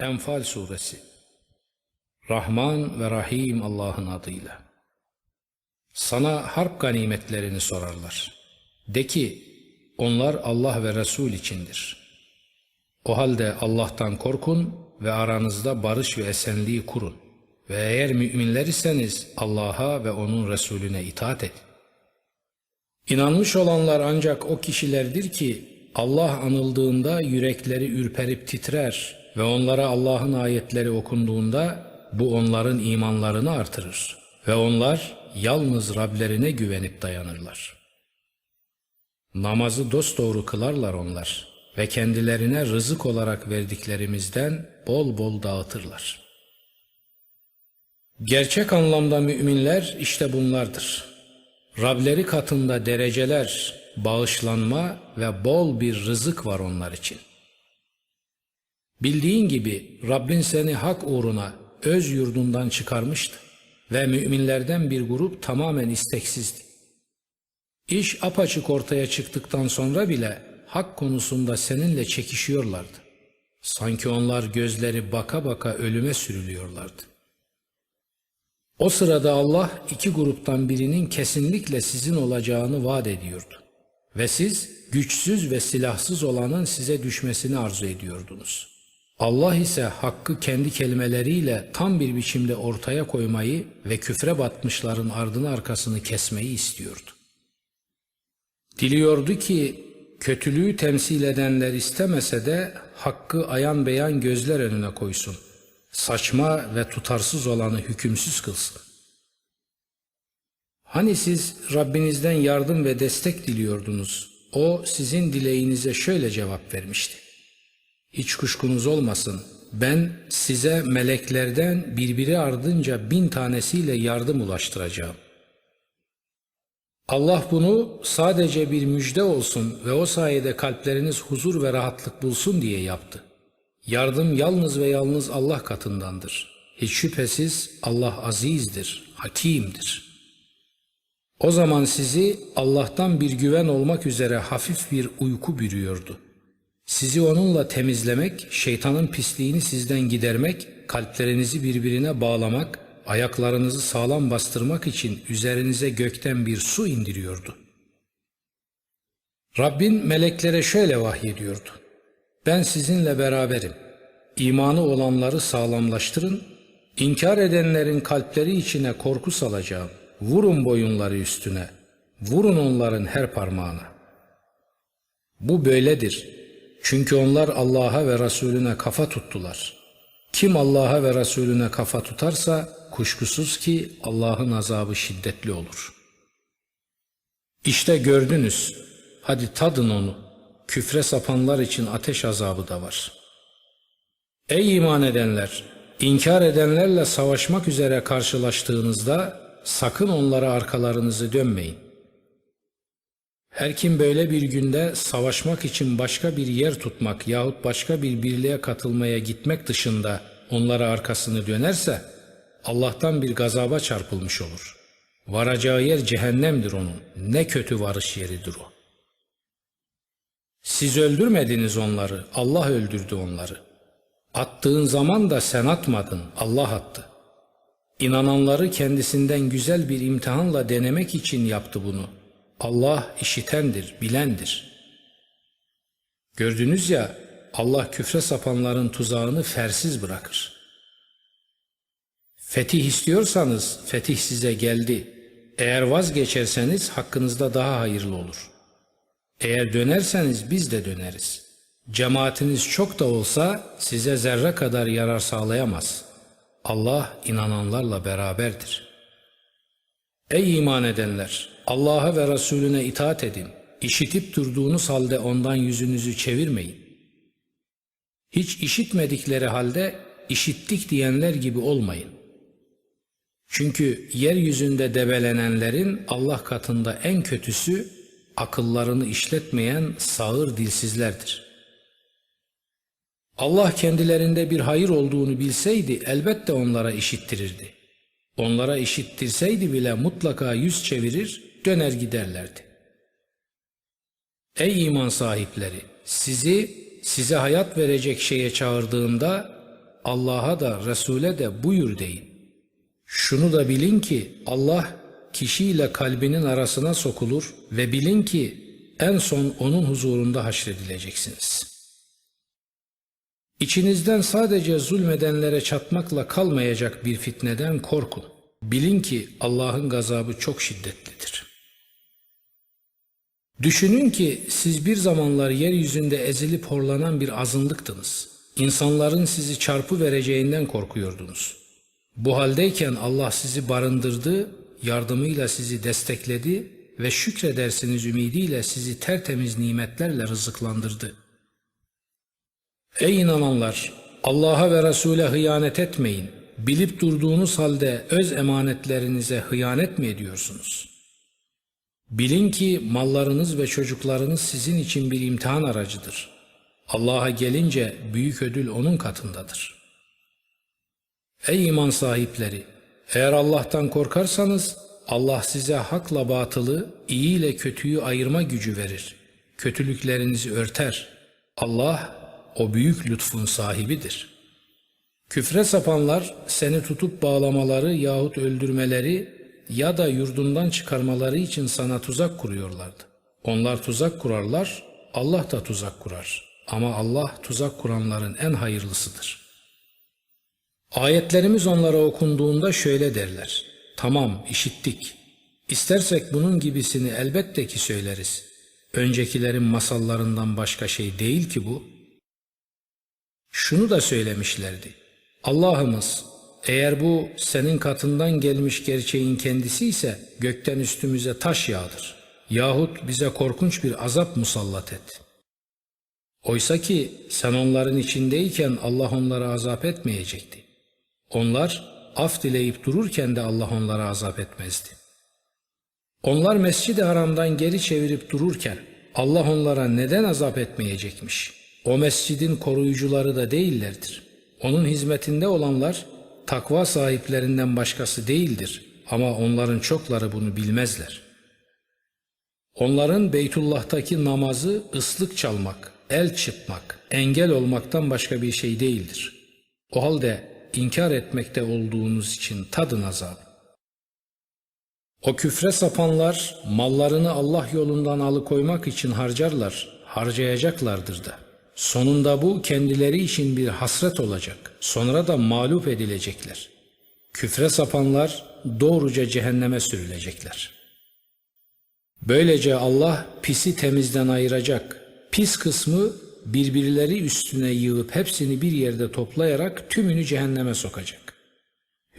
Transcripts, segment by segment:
Enfal Suresi Rahman ve Rahim Allah'ın adıyla. Sana harp ganimetlerini sorarlar. De ki, onlar Allah ve Resul içindir. O halde Allah'tan korkun ve aranızda barış ve esenliği kurun. Ve eğer müminler iseniz Allah'a ve O'nun Resulüne itaat edin. İnanmış olanlar ancak o kişilerdir ki Allah anıldığında yürekleri ürperip titrer ve onlara Allah'ın ayetleri okunduğunda bu onların imanlarını artırır ve onlar yalnız Rablerine güvenip dayanırlar. Namazı dosdoğru kılarlar onlar ve kendilerine rızık olarak verdiklerimizden bol bol dağıtırlar. Gerçek anlamda müminler işte bunlardır. Rableri katında dereceler, bağışlanma ve bol bir rızık var onlar için. Bildiğin gibi Rabbin seni hak uğruna öz yurdundan çıkarmıştı ve müminlerden bir grup tamamen isteksizdi. İş apaçık ortaya çıktıktan sonra bile hak konusunda seninle çekişiyorlardı. Sanki onlar gözleri baka baka ölüme sürülüyorlardı. O sırada Allah iki gruptan birinin kesinlikle sizin olacağını vaat ediyordu. Ve siz güçsüz ve silahsız olanın size düşmesini arzu ediyordunuz. Allah ise hakkı kendi kelimeleriyle tam bir biçimde ortaya koymayı ve küfre batmışların ardını arkasını kesmeyi istiyordu. Diliyordu ki kötülüğü temsil edenler istemese de hakkı ayan beyan gözler önüne koysun. Saçma ve tutarsız olanı hükümsüz kılsın. Hani siz Rabbinizden yardım ve destek diliyordunuz. O sizin dileğinize şöyle cevap vermişti. Hiç kuşkunuz olmasın. Ben size meleklerden birbiri ardınca bin tanesiyle yardım ulaştıracağım. Allah bunu sadece bir müjde olsun ve o sayede kalpleriniz huzur ve rahatlık bulsun diye yaptı. Yardım yalnız ve yalnız Allah katındandır. Hiç şüphesiz Allah azizdir, hakimdir. O zaman sizi Allah'tan bir güven olmak üzere hafif bir uyku bürüyordu. Sizi onunla temizlemek, şeytanın pisliğini sizden gidermek, kalplerinizi birbirine bağlamak, ayaklarınızı sağlam bastırmak için üzerinize gökten bir su indiriyordu. Rabbin meleklere şöyle vahyediyordu. Ben sizinle beraberim. İmanı olanları sağlamlaştırın, inkar edenlerin kalpleri içine korku salacağım. Vurun boyunları üstüne, vurun onların her parmağına. Bu böyledir. Çünkü onlar Allah'a ve Resulüne kafa tuttular. Kim Allah'a ve Resulüne kafa tutarsa kuşkusuz ki Allah'ın azabı şiddetli olur. İşte gördünüz, hadi tadın onu. Küfre sapanlar için ateş azabı da var. Ey iman edenler! inkar edenlerle savaşmak üzere karşılaştığınızda sakın onlara arkalarınızı dönmeyin. Her kim böyle bir günde savaşmak için başka bir yer tutmak yahut başka bir birliğe katılmaya gitmek dışında onlara arkasını dönerse Allah'tan bir gazaba çarpılmış olur. Varacağı yer cehennemdir onun. Ne kötü varış yeridir o. Siz öldürmediniz onları, Allah öldürdü onları. Attığın zaman da sen atmadın, Allah attı. İnananları kendisinden güzel bir imtihanla denemek için yaptı bunu. Allah işitendir, bilendir. Gördünüz ya Allah küfre sapanların tuzağını fersiz bırakır. Fetih istiyorsanız fetih size geldi. Eğer vazgeçerseniz hakkınızda daha hayırlı olur. Eğer dönerseniz biz de döneriz. Cemaatiniz çok da olsa size zerre kadar yarar sağlayamaz.'' Allah inananlarla beraberdir. Ey iman edenler! Allah'a ve Resulüne itaat edin. İşitip durduğunuz halde ondan yüzünüzü çevirmeyin. Hiç işitmedikleri halde işittik diyenler gibi olmayın. Çünkü yeryüzünde debelenenlerin Allah katında en kötüsü akıllarını işletmeyen sağır dilsizlerdir.'' Allah kendilerinde bir hayır olduğunu bilseydi elbette onlara işittirirdi. Onlara işittirseydi bile mutlaka yüz çevirir, döner giderlerdi. Ey iman sahipleri! Sizi size hayat verecek şeye çağırdığında Allah'a da Resul'e de buyur deyin. Şunu da bilin ki Allah kişiyle kalbinin arasına sokulur ve bilin ki en son onun huzurunda haşredileceksiniz. İçinizden sadece zulmedenlere çatmakla kalmayacak bir fitneden korkun. Bilin ki Allah'ın gazabı çok şiddetlidir. Düşünün ki siz bir zamanlar yeryüzünde ezilip horlanan bir azınlıktınız. İnsanların sizi çarpı vereceğinden korkuyordunuz. Bu haldeyken Allah sizi barındırdı, yardımıyla sizi destekledi ve şükredersiniz ümidiyle sizi tertemiz nimetlerle rızıklandırdı. Ey inananlar! Allah'a ve Resul'e hıyanet etmeyin. Bilip durduğunuz halde öz emanetlerinize hıyanet mi ediyorsunuz? Bilin ki mallarınız ve çocuklarınız sizin için bir imtihan aracıdır. Allah'a gelince büyük ödül onun katındadır. Ey iman sahipleri! Eğer Allah'tan korkarsanız Allah size hakla batılı, iyi ile kötüyü ayırma gücü verir. Kötülüklerinizi örter. Allah o büyük lütfun sahibidir. Küfre sapanlar seni tutup bağlamaları yahut öldürmeleri ya da yurdundan çıkarmaları için sana tuzak kuruyorlardı. Onlar tuzak kurarlar, Allah da tuzak kurar. Ama Allah tuzak kuranların en hayırlısıdır. Ayetlerimiz onlara okunduğunda şöyle derler. Tamam, işittik. İstersek bunun gibisini elbette ki söyleriz. Öncekilerin masallarından başka şey değil ki bu. Şunu da söylemişlerdi. Allah'ımız eğer bu senin katından gelmiş gerçeğin kendisi ise gökten üstümüze taş yağdır. Yahut bize korkunç bir azap musallat et. Oysa ki sen onların içindeyken Allah onlara azap etmeyecekti. Onlar af dileyip dururken de Allah onlara azap etmezdi. Onlar mescid-i haramdan geri çevirip dururken Allah onlara neden azap etmeyecekmiş? O mescidin koruyucuları da değillerdir. Onun hizmetinde olanlar takva sahiplerinden başkası değildir ama onların çokları bunu bilmezler. Onların Beytullah'taki namazı ıslık çalmak, el çıpmak, engel olmaktan başka bir şey değildir. O halde inkar etmekte olduğunuz için tadın azabı. O küfre sapanlar mallarını Allah yolundan alıkoymak için harcarlar, harcayacaklardır da. Sonunda bu kendileri için bir hasret olacak. Sonra da mağlup edilecekler. Küfre sapanlar doğruca cehenneme sürülecekler. Böylece Allah pisi temizden ayıracak. Pis kısmı birbirleri üstüne yığıp hepsini bir yerde toplayarak tümünü cehenneme sokacak.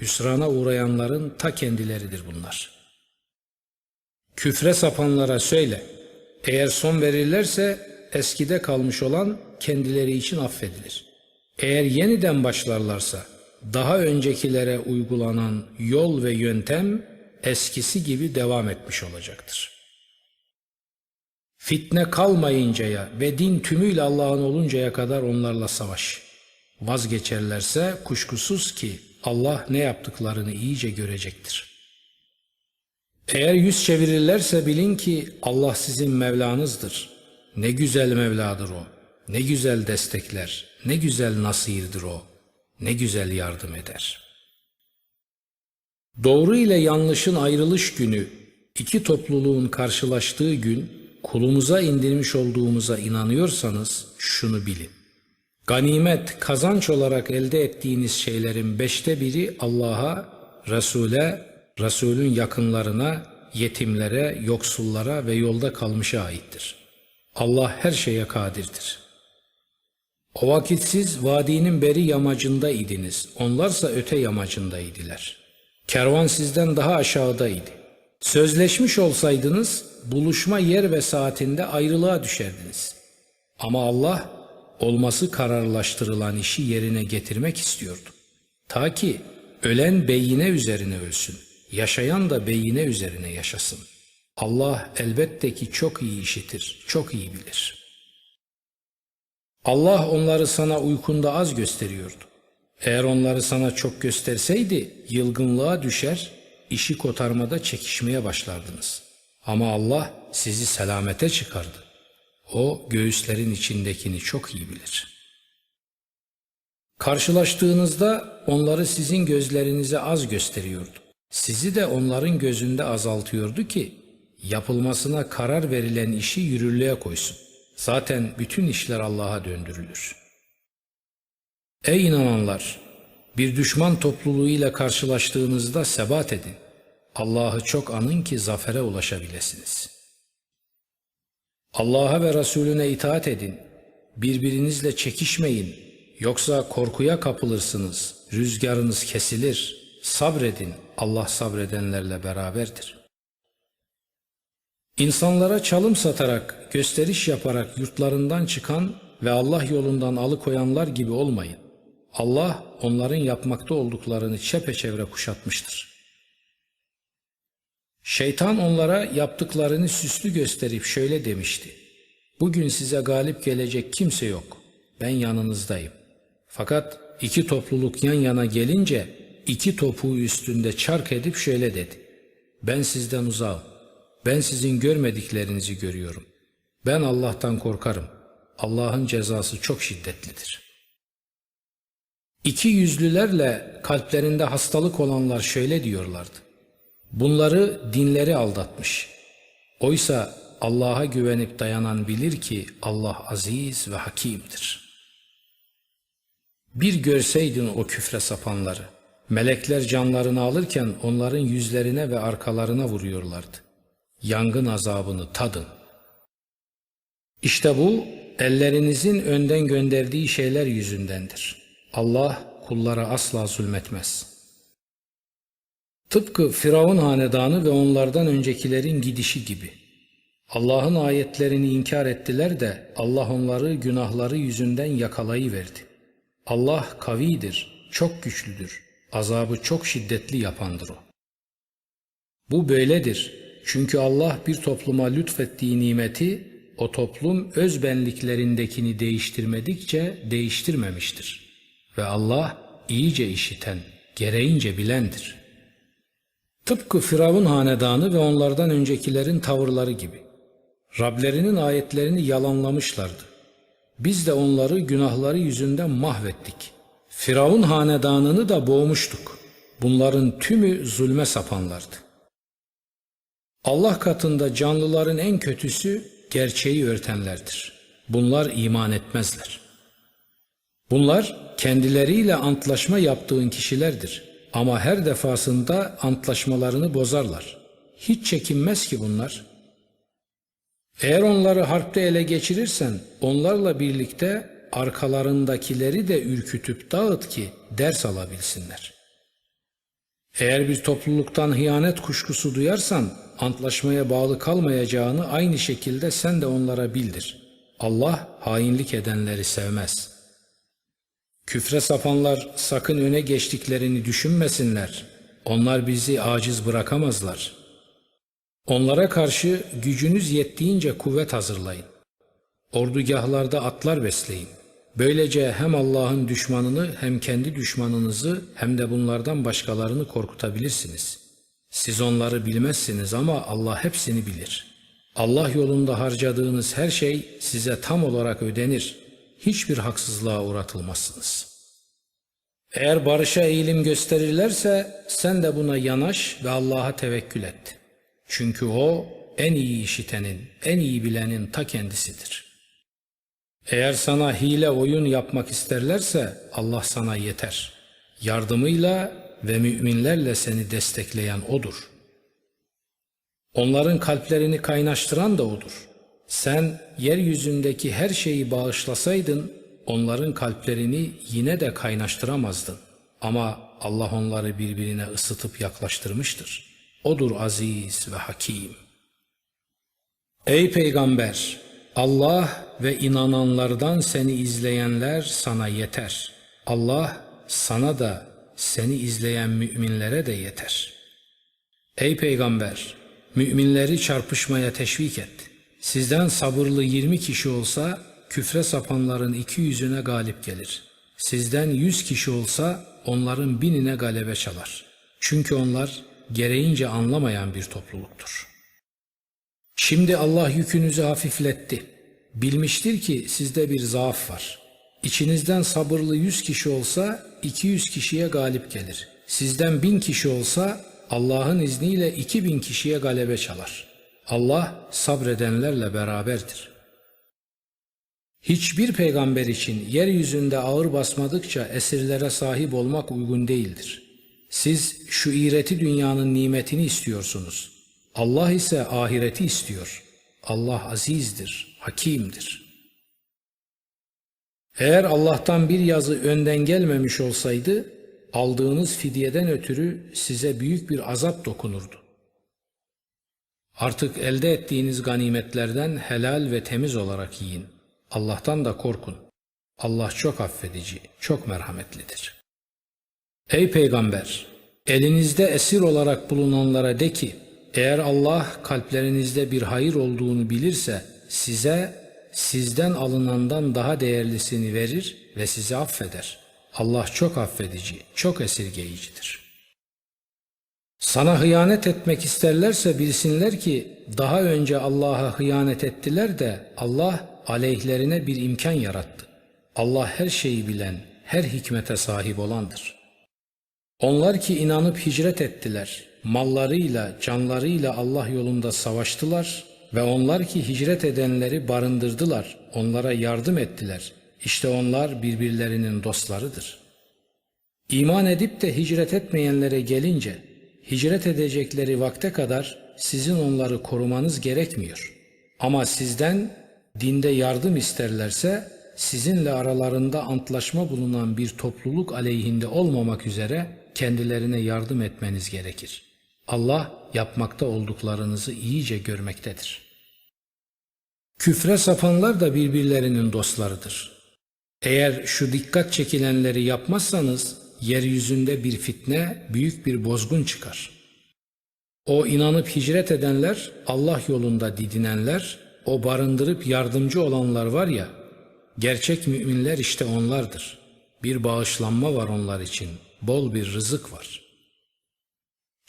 Hüsrana uğrayanların ta kendileridir bunlar. Küfre sapanlara söyle, eğer son verirlerse eskide kalmış olan kendileri için affedilir. Eğer yeniden başlarlarsa daha öncekilere uygulanan yol ve yöntem eskisi gibi devam etmiş olacaktır. Fitne kalmayıncaya ve din tümüyle Allah'ın oluncaya kadar onlarla savaş. Vazgeçerlerse kuşkusuz ki Allah ne yaptıklarını iyice görecektir. Eğer yüz çevirirlerse bilin ki Allah sizin Mevlanızdır. Ne güzel Mevladır o. Ne güzel destekler. Ne güzel nasirdir o. Ne güzel yardım eder. Doğru ile yanlışın ayrılış günü, iki topluluğun karşılaştığı gün kulumuza indirmiş olduğumuza inanıyorsanız şunu bilin. Ganimet, kazanç olarak elde ettiğiniz şeylerin beşte biri Allah'a, Resul'e, Resul'ün yakınlarına, yetimlere, yoksullara ve yolda kalmışa aittir. Allah her şeye kadirdir. O vakit siz vadinin beri yamacında idiniz, onlarsa öte yamacındaydılar. Kervan sizden daha aşağıdaydı. Sözleşmiş olsaydınız buluşma yer ve saatinde ayrılığa düşerdiniz. Ama Allah olması kararlaştırılan işi yerine getirmek istiyordu. Ta ki ölen beyine üzerine ölsün, yaşayan da beyine üzerine yaşasın. Allah elbette ki çok iyi işitir, çok iyi bilir. Allah onları sana uykunda az gösteriyordu. Eğer onları sana çok gösterseydi yılgınlığa düşer, işi kotarmada çekişmeye başlardınız. Ama Allah sizi selamete çıkardı. O göğüslerin içindekini çok iyi bilir. Karşılaştığınızda onları sizin gözlerinize az gösteriyordu. Sizi de onların gözünde azaltıyordu ki yapılmasına karar verilen işi yürürlüğe koysun. Zaten bütün işler Allah'a döndürülür. Ey inananlar! Bir düşman topluluğuyla karşılaştığınızda sebat edin. Allah'ı çok anın ki zafere ulaşabilesiniz. Allah'a ve Resulüne itaat edin. Birbirinizle çekişmeyin. Yoksa korkuya kapılırsınız. Rüzgarınız kesilir. Sabredin. Allah sabredenlerle beraberdir. İnsanlara çalım satarak, gösteriş yaparak yurtlarından çıkan ve Allah yolundan alıkoyanlar gibi olmayın. Allah onların yapmakta olduklarını çepeçevre kuşatmıştır. Şeytan onlara yaptıklarını süslü gösterip şöyle demişti. Bugün size galip gelecek kimse yok. Ben yanınızdayım. Fakat iki topluluk yan yana gelince iki topuğu üstünde çark edip şöyle dedi. Ben sizden uzağım. Ben sizin görmediklerinizi görüyorum. Ben Allah'tan korkarım. Allah'ın cezası çok şiddetlidir. İki yüzlülerle kalplerinde hastalık olanlar şöyle diyorlardı. Bunları dinleri aldatmış. Oysa Allah'a güvenip dayanan bilir ki Allah aziz ve hakimdir. Bir görseydin o küfre sapanları. Melekler canlarını alırken onların yüzlerine ve arkalarına vuruyorlardı. Yangın azabını tadın. İşte bu ellerinizin önden gönderdiği şeyler yüzündendir. Allah kullara asla zulmetmez.'' Tıpkı Firavun hanedanı ve onlardan öncekilerin gidişi gibi. Allah'ın ayetlerini inkar ettiler de Allah onları günahları yüzünden yakalayıverdi. Allah kavidir, çok güçlüdür. Azabı çok şiddetli yapandır o. Bu böyledir. Çünkü Allah bir topluma lütfettiği nimeti o toplum öz benliklerindekini değiştirmedikçe değiştirmemiştir. Ve Allah iyice işiten, gereğince bilendir.'' Tıpkı Firavun hanedanı ve onlardan öncekilerin tavırları gibi. Rablerinin ayetlerini yalanlamışlardı. Biz de onları günahları yüzünden mahvettik. Firavun hanedanını da boğmuştuk. Bunların tümü zulme sapanlardı. Allah katında canlıların en kötüsü gerçeği örtenlerdir. Bunlar iman etmezler. Bunlar kendileriyle antlaşma yaptığın kişilerdir.'' Ama her defasında antlaşmalarını bozarlar. Hiç çekinmez ki bunlar. Eğer onları harpte ele geçirirsen onlarla birlikte arkalarındakileri de ürkütüp dağıt ki ders alabilsinler. Eğer bir topluluktan hıyanet kuşkusu duyarsan antlaşmaya bağlı kalmayacağını aynı şekilde sen de onlara bildir. Allah hainlik edenleri sevmez.'' Küfre sapanlar sakın öne geçtiklerini düşünmesinler. Onlar bizi aciz bırakamazlar. Onlara karşı gücünüz yettiğince kuvvet hazırlayın. Ordugahlarda atlar besleyin. Böylece hem Allah'ın düşmanını hem kendi düşmanınızı hem de bunlardan başkalarını korkutabilirsiniz. Siz onları bilmezsiniz ama Allah hepsini bilir. Allah yolunda harcadığınız her şey size tam olarak ödenir hiçbir haksızlığa uğratılmazsınız. Eğer barışa eğilim gösterirlerse sen de buna yanaş ve Allah'a tevekkül et. Çünkü O en iyi işitenin, en iyi bilenin ta kendisidir. Eğer sana hile oyun yapmak isterlerse Allah sana yeter. Yardımıyla ve müminlerle seni destekleyen O'dur. Onların kalplerini kaynaştıran da O'dur.'' Sen yeryüzündeki her şeyi bağışlasaydın onların kalplerini yine de kaynaştıramazdın. Ama Allah onları birbirine ısıtıp yaklaştırmıştır. Odur aziz ve hakim. Ey peygamber! Allah ve inananlardan seni izleyenler sana yeter. Allah sana da seni izleyen müminlere de yeter. Ey peygamber! Müminleri çarpışmaya teşvik et.'' Sizden sabırlı yirmi kişi olsa küfre sapanların iki yüzüne galip gelir. Sizden yüz kişi olsa onların binine galebe çalar. Çünkü onlar gereğince anlamayan bir topluluktur. Şimdi Allah yükünüzü hafifletti. Bilmiştir ki sizde bir zaaf var. İçinizden sabırlı yüz kişi olsa 200 kişiye galip gelir. Sizden bin kişi olsa Allah'ın izniyle 2000 kişiye galebe çalar. Allah sabredenlerle beraberdir. Hiçbir peygamber için yeryüzünde ağır basmadıkça esirlere sahip olmak uygun değildir. Siz şu iğreti dünyanın nimetini istiyorsunuz. Allah ise ahireti istiyor. Allah azizdir, hakimdir. Eğer Allah'tan bir yazı önden gelmemiş olsaydı, aldığınız fidyeden ötürü size büyük bir azap dokunurdu. Artık elde ettiğiniz ganimetlerden helal ve temiz olarak yiyin. Allah'tan da korkun. Allah çok affedici, çok merhametlidir. Ey peygamber! Elinizde esir olarak bulunanlara de ki, eğer Allah kalplerinizde bir hayır olduğunu bilirse size sizden alınandan daha değerlisini verir ve sizi affeder. Allah çok affedici, çok esirgeyicidir. Sana hıyanet etmek isterlerse bilsinler ki daha önce Allah'a hıyanet ettiler de Allah aleyhlerine bir imkan yarattı. Allah her şeyi bilen, her hikmete sahip olandır. Onlar ki inanıp hicret ettiler, mallarıyla, canlarıyla Allah yolunda savaştılar ve onlar ki hicret edenleri barındırdılar, onlara yardım ettiler. İşte onlar birbirlerinin dostlarıdır. İman edip de hicret etmeyenlere gelince, hicret edecekleri vakte kadar sizin onları korumanız gerekmiyor. Ama sizden dinde yardım isterlerse sizinle aralarında antlaşma bulunan bir topluluk aleyhinde olmamak üzere kendilerine yardım etmeniz gerekir. Allah yapmakta olduklarınızı iyice görmektedir. Küfre sapanlar da birbirlerinin dostlarıdır. Eğer şu dikkat çekilenleri yapmazsanız yeryüzünde bir fitne, büyük bir bozgun çıkar. O inanıp hicret edenler, Allah yolunda didinenler, o barındırıp yardımcı olanlar var ya, gerçek müminler işte onlardır. Bir bağışlanma var onlar için, bol bir rızık var.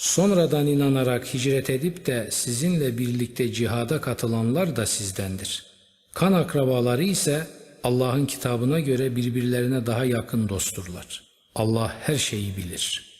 Sonradan inanarak hicret edip de sizinle birlikte cihada katılanlar da sizdendir. Kan akrabaları ise Allah'ın kitabına göre birbirlerine daha yakın dostturlar. Allah her şeyi bilir.''